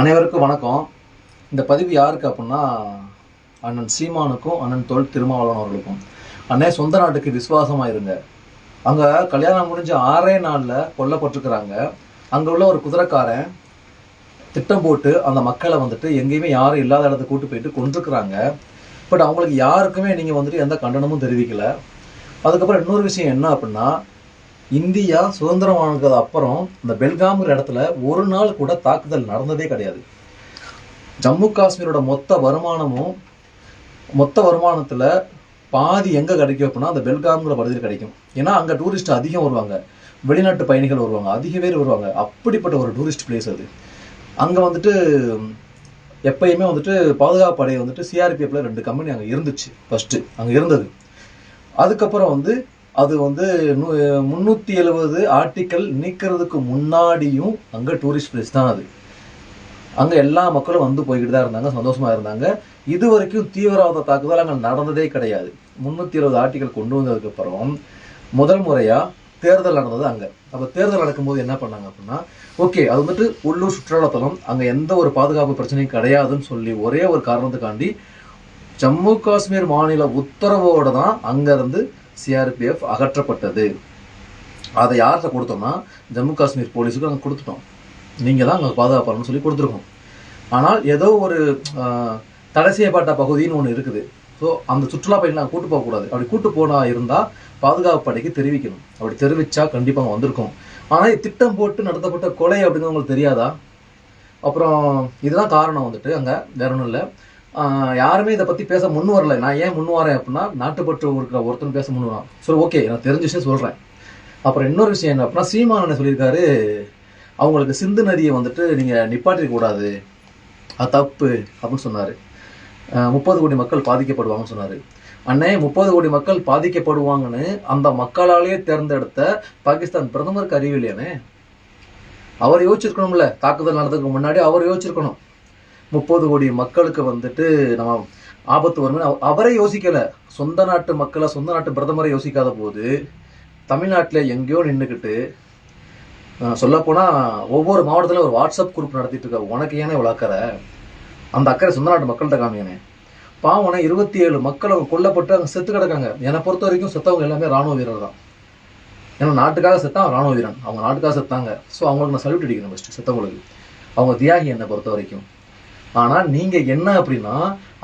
அனைவருக்கும் வணக்கம். இந்த பதிவு யாருக்கு அப்படின்னா அண்ணன் சீமானுக்கும் அண்ணன் தொல் திருமாவளவன் அவர்களுக்கும் அண்ணே சொந்த நாட்டுக்கு விசுவாசமாக இருங்க. அங்கே கல்யாணம் முடிஞ்ச ஆறே நாளில் கொல்லப்பட்டிருக்கிறாங்க. அங்கே உள்ள ஒரு குதிரைக்காரன் திட்டம் போட்டு அந்த மக்களை வந்துட்டு எங்கேயுமே யாரும் இல்லாத இடத்த கூட்டு போயிட்டு கொண்டிருக்கிறாங்க பட் அவங்களுக்கு யாருக்குமே நீங்கள் வந்துட்டு எந்த கண்டனமும் தெரிவிக்கல. அதுக்கப்புறம் இன்னொரு விஷயம் என்ன அப்படின்னா இந்தியா சுதந்திரம் வாங்கினது அப்புறம் இந்த பெல்காம்ங்கிற இடத்துல ஒரு நாள் கூட தாக்குதல் நடந்ததே கிடையாது. ஜம்மு காஷ்மீரோட மொத்த வருமானமும் மொத்த வருமானத்தில் பாதி எங்கே கிடைக்கும் அப்படின்னா அந்த பெல்காம்ங்கிற பகுதியில் கிடைக்கும். ஏன்னா அங்கே டூரிஸ்ட் அதிகம் வருவாங்க. வெளிநாட்டு பயணிகள் வருவாங்க. அதிக பேர் வருவாங்க. அப்படிப்பட்ட ஒரு டூரிஸ்ட் பிளேஸ் அது. அங்கே வந்துட்டு எப்பயுமே வந்துட்டு பாதுகாப்பு படை வந்துட்டு சிஆர்பிஎஃப்ல ரெண்டு கம்பெனி அங்கே இருந்துச்சு. ஃபஸ்ட்டு அங்கே இருந்தது. அதுக்கப்புறம் வந்து அது வந்து முன்னூத்தி எழுபது ஆர்டிக்கல் நீக்கிறதுக்கு முன்னாடியும் அங்க டூரிஸ்ட் பிளேஸ் தான் அது. அங்க எல்லா மக்களும் வந்து போய்கிட்டு தான் இருந்தாங்க சந்தோஷமா இருந்தாங்க. இது வரைக்கும் தீவிரவாத தாக்குதல் அங்கே நடந்ததே கிடையாது. முன்னூத்தி எழுபது ஆர்டிக்கல் கொண்டு வந்ததுக்கு அப்புறம் முதல் முறையா தேர்தல் நடந்தது அங்க. அப்ப தேர்தல் நடக்கும்போது என்ன பண்ணாங்க அப்படின்னா ஓகே அது வந்துட்டு உள்ளூர் சுற்றுலாத்தலம் அங்க எந்த ஒரு பாதுகாப்பு பிரச்சனையும் கிடையாதுன்னு சொல்லி ஒரே ஒரு காரணத்துக்காண்டி ஜம்மு காஷ்மீர் மாநில உத்தரவோட தான் அங்க இருந்து சிஆர்பிஎஃப் அகற்றப்பட்டது. அதை யார்கிட்ட கொடுத்தோம்னா ஜம்மு காஷ்மீர் போலீஸுக்கு அங்கே கொடுத்துட்டோம். நீங்கள் தான் அங்கே பாதுகாப்பாளர்னு சொல்லி கொடுத்துருக்கோம். ஆனால் ஏதோ ஒரு தடை செய்யப்பட்ட பகுதின்னு ஒன்று இருக்குது. ஸோ அந்த சுற்றுலா பயணிகள் நாங்கள் கூட்டு போகக்கூடாது. அப்படி கூட்டு போனா இருந்தால் பாதுகாப்பு படைக்கு தெரிவிக்கணும். அப்படி தெரிவிச்சா கண்டிப்பாக வந்திருக்கும். ஆனால் இது திட்டம் போட்டு நடத்தப்பட்ட கொலை அப்படிங்கிறது உங்களுக்கு தெரியாதா? அப்புறம் இதுதான் காரணம் வந்துட்டு அங்கே. வேற ஒன்றும் இல்லை. யாருமே இதை பத்தி பேச முன் வரல. நான் ஏன் முன் வரேன் அப்படின்னா நாட்டுப்பற்று இருக்கிற ஒருத்தன் பேச முன் வரான். சரி ஓகே நான் தெரிஞ்ச விஷயம் சொல்றேன். அப்புறம் இன்னொரு விஷயம் என்ன அப்படின்னா சீமான சொல்லியிருக்காரு? அவங்களுக்கு சிந்து நதியை வந்துட்டு நீங்க நிப்பாட்டிக்க கூடாது. அது தப்பு அப்படின்னு சொன்னாரு. முப்பது கோடி மக்கள் பாதிக்கப்படுவாங்கன்னு சொன்னாரு. அண்ணே முப்பது கோடி மக்கள் பாதிக்கப்படுவாங்கன்னு அந்த மக்களாலேயே தேர்ந்தெடுத்த பாகிஸ்தான் பிரதமருக்கு அறிவில்லையானே அவர் யோசிச்சிருக்கணும்ல தாக்குதல் நடந்ததுக்கு முன்னாடி அவர் யோசிச்சிருக்கணும். முப்பது கோடி மக்களுக்கு வந்துட்டு நம்ம ஆபத்து வரும்னு அவரே யோசிக்கல. சொந்த நாட்டு மக்களை சொந்த நாட்டு பிரதமரை யோசிக்காத போது தமிழ்நாட்டில் எங்கேயோ நின்றுக்கிட்டு சொல்லப்போனால் ஒவ்வொரு மாவட்டத்திலும் ஒரு வாட்ஸ்அப் குரூப் நடத்திட்டு இருக்க உனக்கு ஏனே இவ்வளோ அக்கறை அந்த அக்கறை சொந்த நாட்டு மக்கள்கிட்ட காமியானே. பாவனை இருபத்தி ஏழு மக்கள் அவங்க கொல்லப்பட்டு அங்கே செத்து கிடக்காங்க என்னை பொறுத்த வரைக்கும் செத்தவங்க எல்லாமே ராணுவ வீரர் தான். ஏன்னா நாட்டுக்காக செத்தான் ராணுவ வீரன். அவங்க நாட்டுக்காக செத்தாங்க. ஸோ அவங்களுக்கு நான் சல்யூட் அடிக்கணும் ஃபஸ்ட்டு செத்தவங்களுக்கு. அவங்க தியாகி என்னை பொறுத்த வரைக்கும். ஆனா நீங்க என்ன அப்படின்னா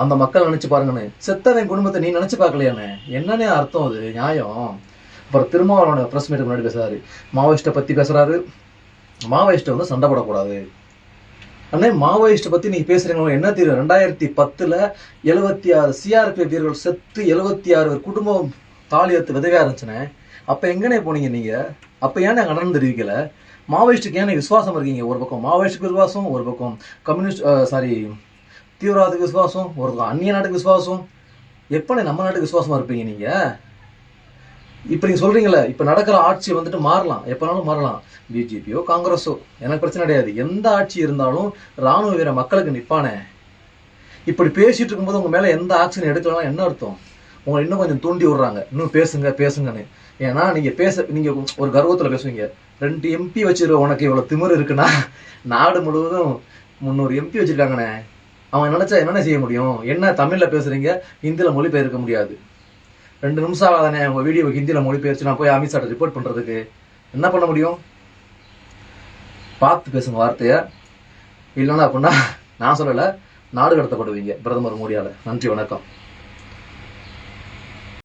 அந்த மக்கள் நினைச்சு பாருங்கண்ணே. செத்தவன் குடும்பத்தை நீ நினைச்சு பார்க்கலையானே என்னன்னே அர்த்தம் அது? நியாயம். அப்புறம் திருமாவளோட பிரஸ் மீட் முன்னாடி பேசுறாரு. மாவோயிஸ்ட்டை பத்தி பேசுறாரு. மாவோயிஸ்ட்டை வந்து சண்டை போடக்கூடாது அண்ணே மாவோயிஸ்ட்டை பத்தி நீங்க பேசுறீங்க என்ன தெரியும் ரெண்டாயிரத்தி பத்துல எழுபத்தி ஆறு சிஆர்பி வீரர்கள் செத்து எழுபத்தி ஆறு குடும்பம் தாலியத்து விதவியா விதவையா இருந்துச்சுனே அப்ப எங்கனே போனீங்க நீங்க? அப்ப ஏன் நாங்க கடன் தெரிவிக்கல? மாவோயிஸ்டுக்கு ஏன் விசுவாசம் இருக்கீங்க? ஒரு பக்கம் மாவோயிஸ்டுக்கு விசுவாசம் ஒரு பக்கம் கம்யூனிஸ்ட் சாரி தீவிரவாதத்துக்கு விசுவாசம் ஒரு பக்கம் அந்நிய நாட்டுக்கு விசுவாசம். எப்படி நம்ம நாட்டுக்கு விசுவாசமாக இருப்பீங்க நீங்கள் இப்போ நீங்கள் சொல்கிறீங்களே இப்போ நடக்கிற ஆட்சி வந்துட்டு மாறலாம். எப்போனாலும் மாறலாம். பிஜேபியோ காங்கிரஸோ எனக்கு பிரச்சனை கிடையாது. எந்த ஆட்சி இருந்தாலும் ராணுவ வீர மக்களுக்கு நிற்பானே இப்படி பேசிட்டு இருக்கும்போது உங்கள் மேலே எந்த ஆக்ஷன் எடுக்கலாம் என்ன அர்த்தம்? உங்களை இன்னும் கொஞ்சம் தூண்டி விடுறாங்க. இன்னும் பேசுங்க பேசுங்கன்னு. ஏன்னா நீங்கள் பேச நீங்கள் ஒரு கர்வத்தில் பேசுவீங்க. ரெண்டு எம்பி வச்சிருக்க உனக்கு இவ்வளவு திமிரு இருக்குன்னா நாடு முழுவதும் முந்நூறு எம்பி வச்சிருக்காங்கண்ணே. அவன் நினைச்சா என்னென்ன செய்ய முடியும்? என்ன தமிழ்ல பேசுறீங்க? ஹிந்தில மொழிபெயர்க்க முடியாது. ரெண்டு நிமிஷம் ஆகாதானே உங்க வீடியோ ஹிந்தியில் மொழிபெயர்ச்சு நான் போய் அமித்ஷாட்ட ரிப்போர்ட் பண்றதுக்கு. என்ன பண்ண முடியும்? பார்த்து பேசுங்க வார்த்தைய. இல்லைன்னா அப்படின்னா நான் சொல்லல நாடு கடத்தப்படுவீங்க பிரதமர் மோடியால. நன்றி வணக்கம்.